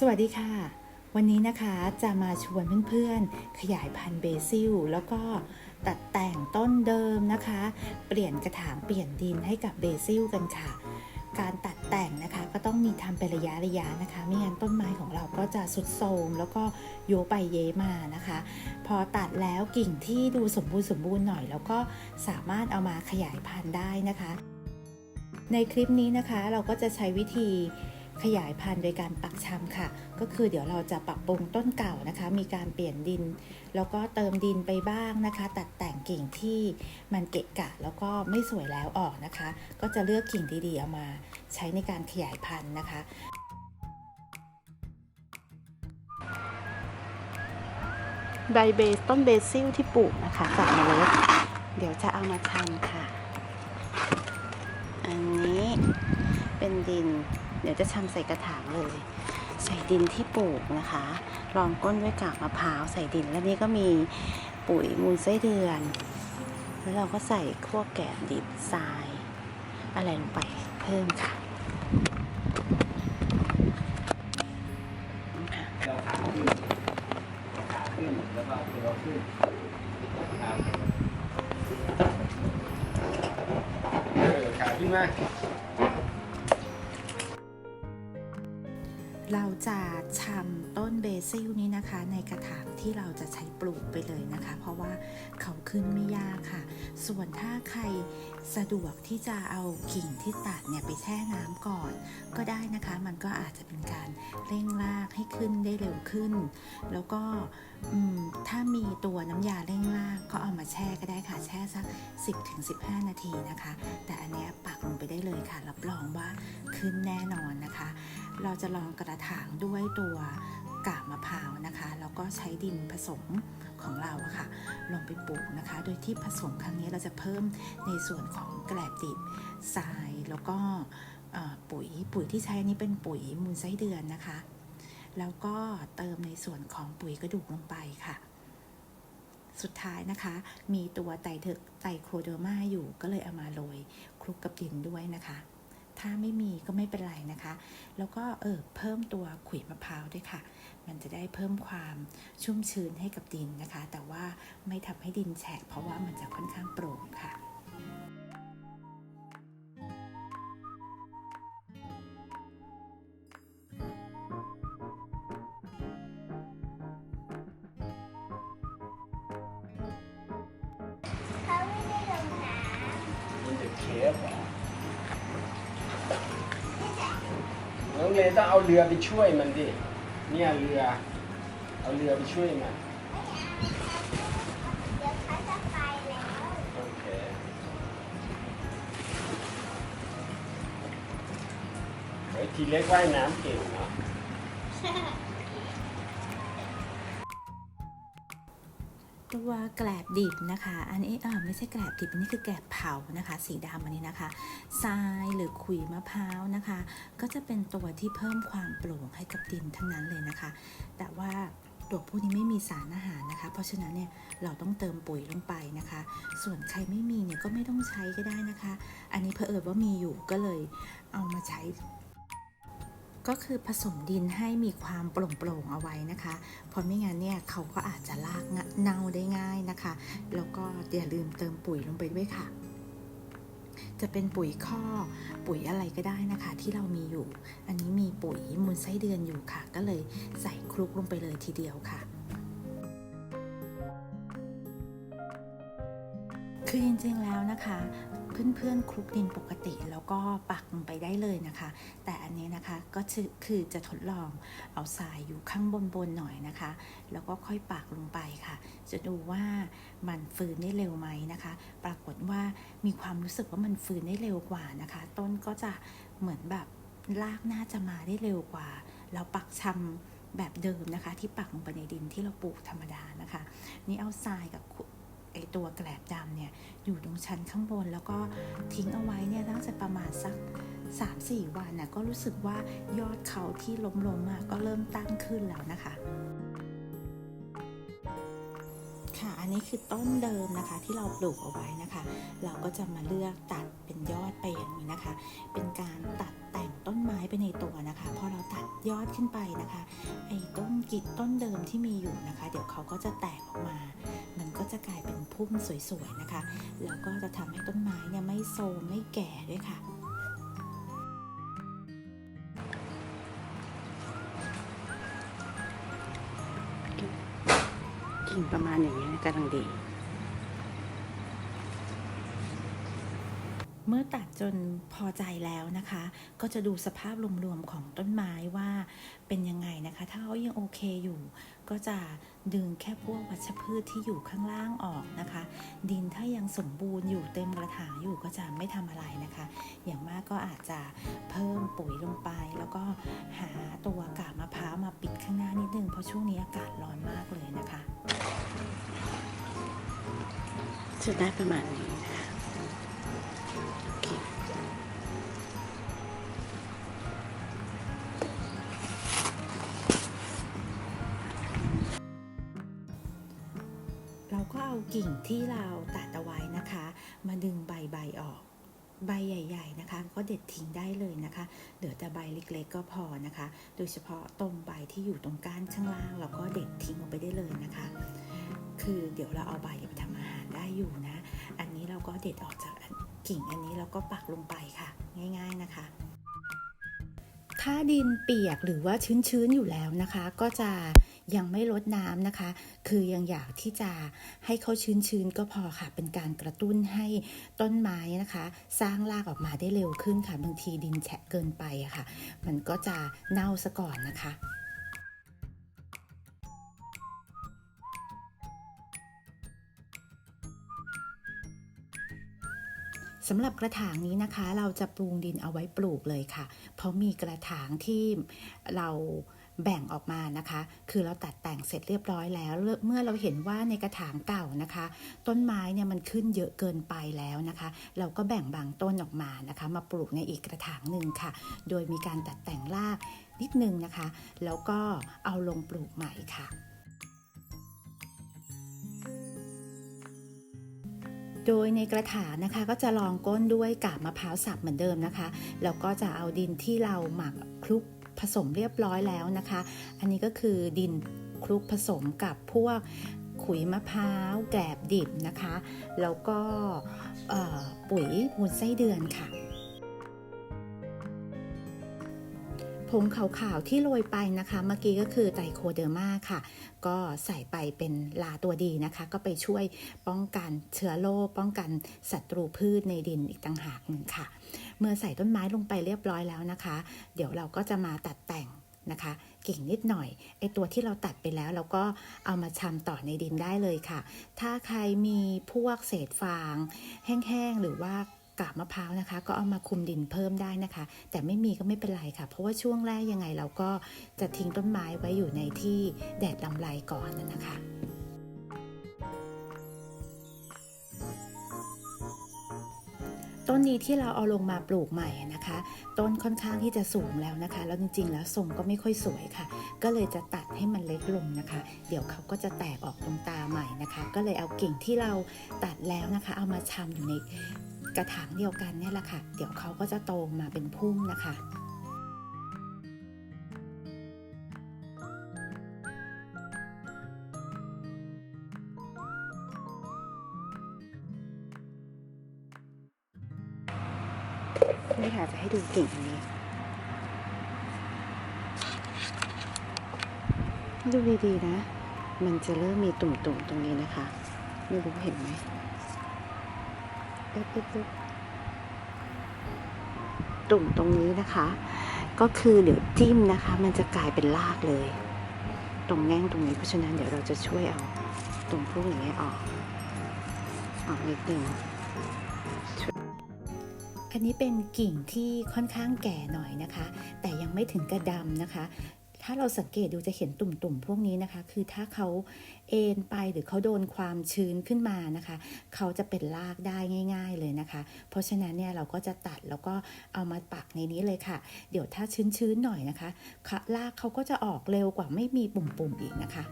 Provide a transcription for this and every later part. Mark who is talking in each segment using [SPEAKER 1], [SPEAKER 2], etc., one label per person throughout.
[SPEAKER 1] สวัสดีค่ะ วันนี้นะคะจะมาชวนเพื่อนๆ ขยายพันธุ์เบซิล แล้วก็ตัดแต่งต้นเดิมนะคะ เปลี่ยนกระถางเปลี่ยนดินให้กับเบซิลกันค่ะ การตัดแต่งนะคะก็ต้องมีทำเป็นระยะระยะนะคะ ไม่งั้นต้นไม้ของเราก็จะสุดโทรมแล้วก็โยไปเยมานะคะ พอตัดแล้วกิ่งที่ดูสมบูรณ์สมบูรณ์หน่อย แล้วก็สามารถเอามาขยายพันธุ์ได้นะคะ ในคลิปนี้นะคะเราก็จะใช้วิธี ขยายพันธุ์โดยการปักชำค่ะ ก็คือเดี๋ยวเราจะปรับปรุงต้นเก่านะคะ มีการเปลี่ยนดิน แล้วก็เติมดินไปบ้างนะคะ ตัดแต่งกิ่งที่มันเกะกะ แล้วก็ไม่สวยแล้วออกนะคะ ก็จะเลือกกิ่งดีๆเอามาใช้ในการขยายพันธุ์นะคะใบเบสต้นเบซิลที่ปลูกนะคะจากเมล็ดเดี๋ยวจะเอามาชำค่ะ อันนี้เป็นดิน เดี๋ยวจะชำใส่กระถางเลย ใส่ดินที่ปลูกนะคะ รองก้นด้วยกากมะพร้าวใส่ดิน แล้วนี่ก็มีปุ๋ยมูลไส้เดือน แล้วเราก็ใส่ขั้วแกบดิบทราย อะไรลงไปเพิ่มค่ะ
[SPEAKER 2] เราขาขึ้นขาขึ้นแล้วก็ตัวขึ้นขาขึ้นมา
[SPEAKER 1] จะชำต้นเบซิลนี้นะคะ ในกระถางที่เราจะใช้ปลูกไปเลยนะคะ เพราะว่าเขาขึ้นไม่ยากค่ะ ส่วนถ้าใครสะดวกที่จะเอากิ่งที่ตัดเนี่ยไปแช่น้ำก่อน ก็ได้นะคะ มันก็อาจจะเป็นการเร่งรากให้ขึ้นได้เร็วขึ้น แล้วก็ถ้ามีตัวน้ำยาเร่งรากก็เอามา สัก 10-15 นาทีนะคะ แต่อันนี้ปักลงไปได้เลยค่ะ รับรองว่าขึ้นแน่นอนนะคะ เราจะลองกระถางด้วยตัวกาบมะพร้าวนะคะ แล้วก็ใช้ดินผสมของเราอะค่ะ ลงไปปลูกนะคะ โดยที่ผสมครั้งนี้เราจะเพิ่มในส่วนของแกลบดิบทรายแล้วก็ปุ๋ยปุ๋ยที่ใช้อันนี้เป็นปุ๋ยมูลไส้เดือนนะคะ แล้วก็เติมในส่วนของปุ๋ยกระดูกลงไปค่ะ สุดท้ายนะคะ มีตัวไตเถกไตโครโดมาอยู่ก็เลยเอามาโรยคลุกกับดินด้วยนะคะ ถ้าไม่มีก็ไม่เป็นไรนะคะ แล้วก็เออเพิ่มตัวขุยมะพร้าวด้วยค่ะ มันจะได้เพิ่มความชุ่มชื้นให้กับดินนะคะ แต่ว่าไม่ทำให้ดินแฉะเพราะว่ามันจะค่อนข้างโปร่งค่ะ
[SPEAKER 3] มัน
[SPEAKER 2] จะเคฟเหรอน้องเลต้องเอาเรือไปช่วยมันดิ เนี่ยเรือ เอาเรือไปช่วยมันำ
[SPEAKER 3] เดี๋ยวเขาจะไปแล้ว
[SPEAKER 2] โอเคเฮ้ยทีเล็กว่ายน้ำเก่ง
[SPEAKER 1] ตัวแกลบดิบนะคะ อันนี้ไม่ใช่แกลบดิบอันนี้คือแกลบเผานะคะ สีดำอันนี้นะคะทรายหรือขุยมะพร้าวนะคะ ก็จะเป็นตัวที่เพิ่มความโปร่งให้กับดินทั้งนั้นเลยนะคะ แต่ว่าตัวพวกนี้ไม่มีสารอาหารนะคะ เพราะฉะนั้นเนี่ยเราต้องเติมปุ๋ยลงไปนะคะ ส่วนใครไม่มีเนี่ยก็ไม่ต้องใช้ก็ได้นะคะ อันนี้เผอิญว่ามีอยู่ก็เลยเอามาใช้ ก็คือผสมดินให้มีความโปร่งๆเอาไว้นะคะ เพราะไม่งั้นเนี่ยเขาก็อาจจะลากเน่าได้ง่ายนะคะ แล้วก็อย่าลืมเติมปุ๋ยลงไปด้วยค่ะ จะเป็นปุ๋ยข้อปุ๋ยอะไรก็ได้นะคะ ที่เรามีอยู่ อันนี้มีปุ๋ยมูลไส้เดือนอยู่ค่ะ ก็เลยใส่คลุกลงไปเลยทีเดียวค่ะคือจริงๆแล้วนะคะ เพื่อนๆคลุกดินปกติ แล้วก็ปักลงไปได้เลยนะคะ แต่อันนี้นะคะก็คือจะทดลองเอาทรายอยู่ข้างบนๆหน่อยนะคะ แล้วก็ค่อยปักลงไปค่ะ จะดูว่ามันฟื้นได้เร็วไหมนะคะ ปรากฏว่ามีความรู้สึกว่ามันฟื้นได้เร็วกว่านะคะ ต้นก็จะเหมือนแบบรากน่าจะมาได้เร็วกว่า เราปักชำแบบเดิมนะคะ ที่ปักลงไปในดินที่เราปลูกธรรมดานะคะ นี่เอาทรายกับ ไอตัวแกลบดำเนี่ยอยู่ตรงชั้นข้างบน แล้วก็ทิ้งเอาไว้เนี่ยตั้งแต่ประมาณสัก 3-4 วันนะก็รู้สึกว่ายอดเขาที่ล้มๆอะก็เริ่มตั้งขึ้นแล้วนะคะ ค่ะ อันนี้คือต้นเดิมนะคะที่เราปลูกเอาไว้นะคะ เราก็จะมาเลือกตัดเป็นยอดไปอย่างนี้นะคะ เป็นการตัดแต่งต้นไม้ไปในตัวนะคะพอเราตัดยอดขึ้นไปนะคะ ไอ้ต้นกิจต้นเดิมที่มีอยู่นะคะ เดี๋ยวเขาก็จะแตกออกมา มันก็จะกลายเป็นพุ่มสวยๆนะคะ แล้วก็จะทำให้ต้นไม้เนี่ยไม่โทรมไม่แก่ด้วยค่ะ
[SPEAKER 4] กิ่งประมาณอย่างนี้กำลังดี
[SPEAKER 1] เมื่อตัดจนพอใจแล้วนะคะ ก็จะดูสภาพรวมๆของต้นไม้ว่าเป็นยังไงนะคะ ถ้าเขายังโอเคอยู่ ก็จะดึงแค่พวกวัชพืชที่อยู่ข้างล่างออกนะคะ ดินถ้ายังสมบูรณ์อยู่เต็มกระถางอยู่ก็จะไม่ทำอะไรนะคะ อย่างมากก็อาจจะเพิ่มปุ๋ยลงไป แล้วก็หาตัวกาบมะพร้าวมาปิดข้างหน้านิดนึงเพราะช่วงนี้อากาศร้อนมากเลยนะคะ
[SPEAKER 4] จะได้ประมาณนี้นะคะเรา
[SPEAKER 1] ก็เอากิ่งที่เราตัดเอาไว้นะคะ มาดึงใบใบออก ใบใหญ่ ๆนะคะ ก็เด็ดทิ้งได้เลยนะคะ เหลือแต่ใบเล็กๆก็พอนะคะ โดยเฉพาะตรงใบที่อยู่ตรงก้านข้างล่าง เราก็เด็ดทิ้งออกไปได้เลยนะคะ คือเดี๋ยวเราเอาใบไปทำ ได้อยู่นะ อันนี้เราก็เด็ดออกจากกิ่งอันนี้เราก็ปักลงไปค่ะ ง่าย ๆนะคะ ถ้าดินเปียกหรือว่าชื้นๆอยู่แล้วนะคะ ก็จะยังไม่ลดน้ำนะคะ คือยังอยากที่จะให้เขาชื้นๆก็พอค่ะ เป็นการกระตุ้นให้ต้นไม้นะคะ สร้างรากออกมาได้เร็วขึ้นค่ะ บางทีดินแฉะเกินไปอะค่ะ มันก็จะเน่าซะก่อนนะคะ สำหรับกระถางนี้นะคะ เราจะปรุงดินเอาไว้ปลูกเลยค่ะ เพราะมีกระถางที่เราแบ่งออกมานะคะ คือเราตัดแต่งเสร็จเรียบร้อยแล้ว เมื่อเราเห็นว่าในกระถางเก่านะคะ ต้นไม้เนี่ยมันขึ้นเยอะเกินไปแล้วนะคะ เราก็แบ่งบางต้นออกมานะคะ มาปลูกในอีกกระถางหนึ่งค่ะ โดยมีการตัดแต่งรากนิดนึงนะคะ แล้วก็เอาลงปลูกใหม่ค่ะ โดยในกระถางนะคะก็จะรองก้นด้วยกาบมะพร้าวสับเหมือนเดิมนะคะ แล้วก็จะเอาดินที่เราหมักคลุกผสมเรียบร้อยแล้วนะคะ อันนี้ก็คือดินคลุกผสมกับพวกขุยมะพร้าวแกลบดิบนะคะ แล้วก็ปุ๋ยมูลไส้เดือนค่ะ งขาวๆที่โรยไปนะคะ เมื่อกี้ก็คือไตรโคเดอร์มาค่ะ ก็ใส่ไปเป็นลาตัวดีนะคะ ก็ไปช่วยป้องกันเชื้อโรคป้องกันศัตรูพืชในดินอีกต่างหากหนึ่งค่ะ เมื่อใส่ต้นไม้ลงไปเรียบร้อยแล้วนะคะ เดี๋ยวเราก็จะมาตัดแต่งนะคะกิ่งนิดหน่อยไอตัวที่เราตัดไปแล้วเราก็เอามาชำต่อในดินได้เลยค่ะ ถ้าใครมีพวกเศษฟาง แห้งๆหรือว่า กาบมะพร้าวนะคะ ก็เอามาคุมดินเพิ่มได้นะคะ แต่ไม่มีก็ไม่เป็นไรค่ะ เพราะว่าช่วงแรกยังไงเราก็จะทิ้งต้นไม้ไว้อยู่ในที่แดดลำไรก่อนนะนะคะต้นนี้ที่เราเอาลงมาปลูกใหม่นะคะ ต้นค่อนข้างที่จะสูงแล้วนะคะ แล้วจริงๆ แล้วทรงก็ไม่ค่อยสวยค่ะ ก็เลยจะตัดให้มันเล็กลงนะคะ เดี๋ยวเขาก็จะแตกออกตรงตาใหม่นะคะ ก็เลยเอากิ่งที่เราตัดแล้วนะคะ เอามาชำอยู่ใน กระถางเดียวกันเนี่ยแหละค่ะ เดี๋ยวเขาก็จะโตมาเป็นพุ่มนะคะ
[SPEAKER 4] นี่ค่ะจะให้ดูกิ่งนนี้ ดูดีๆนะ มันจะเริ่มมีตุ่มๆตรงนี้นะคะ ไม่รู้เห็นไหม ตุ่มตรงนี้นะคะ ก็คือเดี๋ยวจิ้มนะคะ มันจะกลายเป็นรากเลย ตรงแง่งตรงนี้เพราะฉะนั้นเดี๋ยวเราจะช่วยเอาตรงพวกอย่างเงี้ออกออกนิดนึง
[SPEAKER 1] อันนี้เป็นกิ่งที่ค่อนข้างแก่หน่อยนะคะ แต่ยังไม่ถึงกระดำนะคะ ถ้าเราสังเกตดูจะเห็นตุ่มๆ พวกนี้นะคะ คือถ้าเขาเอ็นไปหรือเขาโดนความชื้นขึ้นมานะคะ เขาจะเป็นรากได้ง่าย ๆเลยนะคะ เพราะฉะนั้นเนี่ยเราก็จะตัดแล้วก็เอามาปักในนี้เลยค่ะ เดี๋ยวถ้าชื้นๆหน่อยนะคะรากเขาก็จะออกเร็วกว่าไม่มีปุ่มๆอีกนะคะ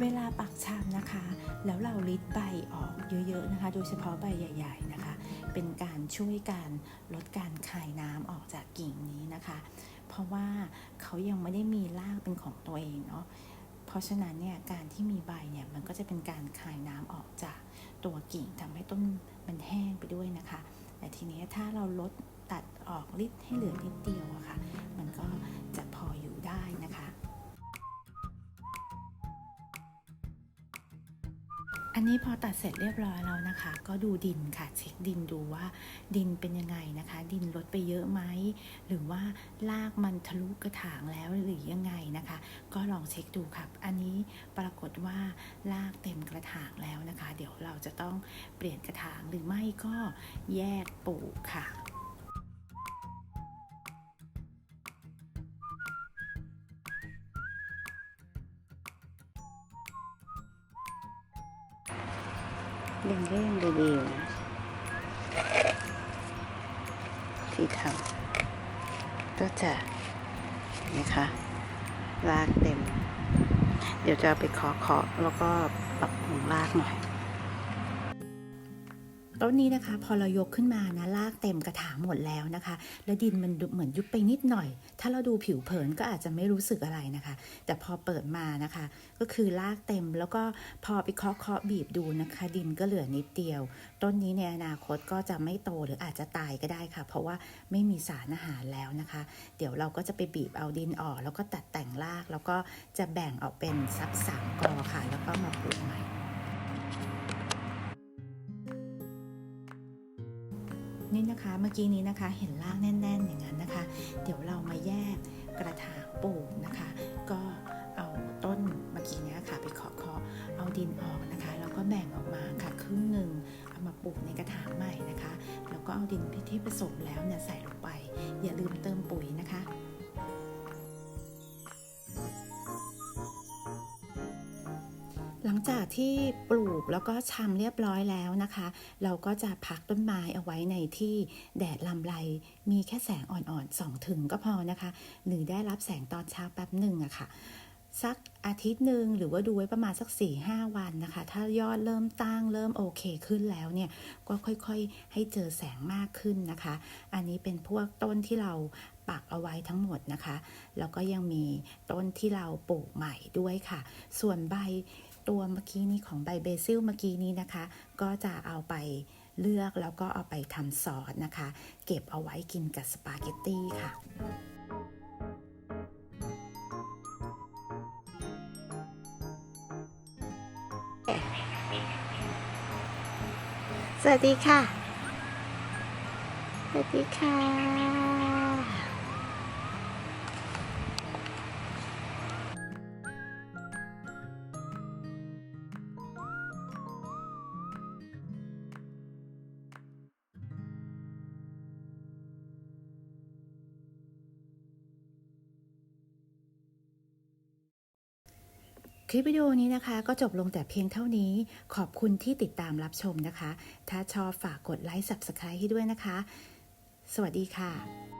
[SPEAKER 1] เวลาปักชามนะคะ แล้วเราลิดใบออกเยอะๆนะคะ โดยเฉพาะใบใหญ่ ๆนะคะ เป็นการช่วยการลดการคายน้ำออกจากกิ่งนี้นะคะ เพราะว่าเขายังไม่ได้มีรากเป็นของตัวเองเนาะเพราะฉะนั้นเนี่ยการที่มีใบเนี่ยมันก็จะเป็นการคายน้ำออกจากตัวกิ่งทำให้ต้นมันแห้งไปด้วยนะคะ แต่ทีนี้ถ้าเราลดตัดออกลิดให้เหลือนิดเดียวอะค่ะ อันนี้พอตัดเสร็จเรียบร้อยแล้วนะคะ ก็ดูดินค่ะเช็คดินดูว่าดินเป็นยังไงนะคะ ดินลดไปเยอะไหมหรือว่ารากมันทะลุกระถางแล้วหรือยังไงนะคะ ก็ลองเช็คดูครับอันนี้ปรากฏว่ารากเต็มกระถางแล้วนะคะ เดี๋ยวเราจะต้องเปลี่ยนกระถางหรือไม่ก็แยกปลูกค่ะ
[SPEAKER 4] ยังก็ยังดูดีอยู่นะที่ทำก็จะนะคะลากเต็ม เดี๋ยวจะไปขอขอแล้วก็ปรับปรุงลากหน่อย
[SPEAKER 1] ต้นนี้นะคะ พอเรายกขึ้นมานะรากเต็มกระถางหมดแล้วนะคะ แล้วดินมันเหมือนยุบไปนิดหน่อย ถ้าเราดูผิวเผินก็อาจจะไม่รู้สึกอะไรนะคะ แต่พอเปิดมานะคะ ก็คือรากเต็มแล้วก็พอไปเคาะเคาะบีบดูนะคะ ดินก็เหลือนิดเดียว ต้นนี้ในอนาคตก็จะไม่โตหรืออาจจะตายก็ได้ค่ะ เพราะว่าไม่มีสารอาหารแล้วนะคะ เดี๋ยวเราก็จะไปบีบเอาดินออก แล้วก็ตัดแต่งรากแล้วก็จะแบ่งออกเป็นซับสามกอค่ะ แล้วก็มาปลูกใหม่ นี่นะคะเมื่อกี้นี้นะคะเห็นรากแน่น ๆ อย่างนั้นนะคะ เดี๋ยวเรามาแยกกระถางปลูกนะคะ ก็เอาต้นเมื่อกี้นี้ค่ะไปเคาะเคาะๆเอาดินออกนะคะแล้วก็แบ่งออกมาค่ะครึ่งหนึ่งเอามาปลูกในกระถางใหม่นะคะแล้วก็เอาดินที่ผสมแล้วเนี่ยใส่ลงไป อย่าลืมเติมปุ๋ยนะคะ จากที่ปลูกแล้วก็ชำเรียบร้อยแล้วนะคะ เราก็จะพักต้นไม้เอาไว้ในที่แดดลำไร มีแค่แสงอ่อนๆสองถึงก็พอนะคะ หรือได้รับแสงตอนเช้าแป๊บหนึ่งอะค่ะสักอาทิตย์หนึ่งหรือว่าดูไว้ประมาณสัก4ี่ห้าวันนะคะ ถ้ายอดเริ่มตั้งเริ่มโอเคขึ้นแล้วเนี่ย ก็ค่อยๆ ให้เจอแสงมากขึ้นนะคะ อันนี้เป็นพวกต้นที่เราปักเอาไว้ทั้งหมดนะคะ แล้วก็ยังมีต้นที่เราปลูกใหม่ด้วยค่ะ ส่วนใบ ตัวเมื่อกี้นี้ของใบเบซิลเมื่อกี้นี้นะคะ ก็จะเอาไปเลือกแล้วก็เอาไปทำซอสนะคะ เก็บเอาไว้กินกับสปาเกตตี้ค่ะ
[SPEAKER 4] สวัสดีค่ะ สวัสดีค่ะ
[SPEAKER 1] คลิปวิดีโอนี้นะคะก็จบลงแต่เพียงเท่านี้ ขอบคุณที่ติดตามรับชมนะคะ ถ้าชอบฝากกดไลค์ Subscribe ให้ด้วยนะคะ สวัสดีค่ะ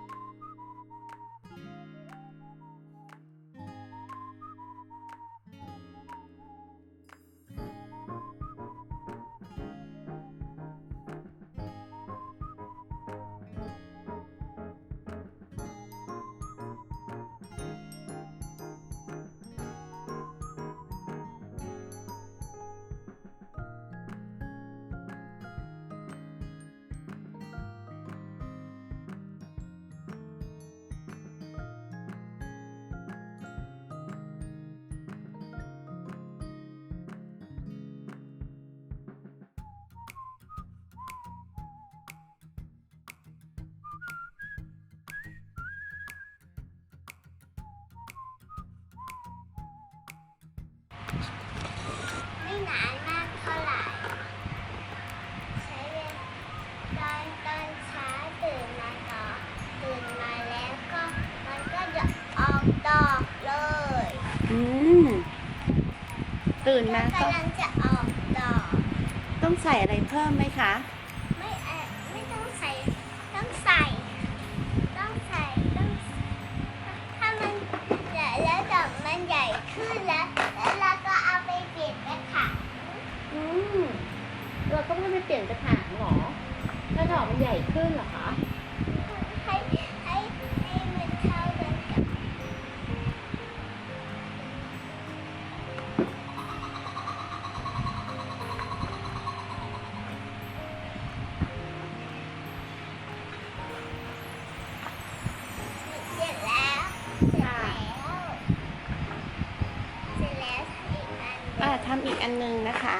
[SPEAKER 1] ืมตื่นมาก็ำ
[SPEAKER 3] ลังจะออกดอก
[SPEAKER 4] ต้องใส่อะไรเพิ่มไหมคะ
[SPEAKER 3] ไม่ไม่ต้องใส่ ต้องใส่ ต้องใส่ต้องถ้ามันใหญ่แล้วดอกมันใหญ่ขึ้นแล้ว แล้วเราก็เอาไปเปลี่ยนกระถางอืมเราต้
[SPEAKER 4] องให้ไปเปลี่ยนกระถางหรอถ้าดอกมันใหญ่ขึ้
[SPEAKER 3] นเหรอคะ อันนึงนะคะ